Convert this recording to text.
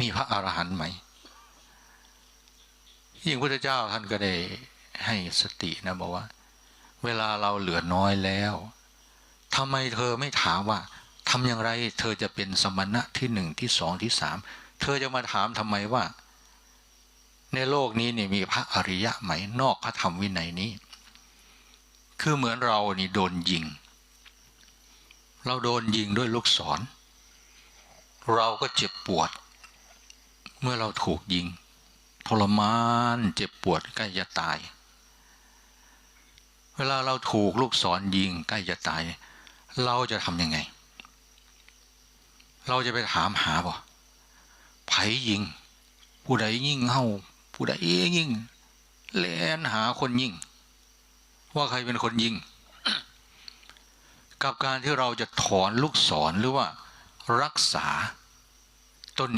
มีพระอรหันต์ไหม ยิ่งพุทธเจ้าท่านก็ได้ให้สตินะบอกว่า เวลาเราเหลือน้อยแล้วทำไมเธอไม่ถามว่าทำอย่างไร เธอจะเป็นสมณะที่หนึ่งที่สองที่สามเธอจะมาถามทำไมว่า ในโลกนี้นี่มีพระอริยะไหมนอกพระธรรมวินัยนี้ คือเหมือนเรานี่โดนยิง เราโดนยิงด้วยลูกศร เราก็เจ็บปวด เมื่อเราถูกยิง ทรมานเจ็บปวดใกล้จะตาย เวลาเราถูกลูกศรยิงใกล้จะตาย เราจะทำยังไง เราจะไปถามหาบ่ไผยิง ผู้ใดยิงเฮาผู้ใดยิงแลนหาคนยิง ว่าใครเป็นคนยิง กับการที่เราจะถอนลูกศรหรือว่ารักษา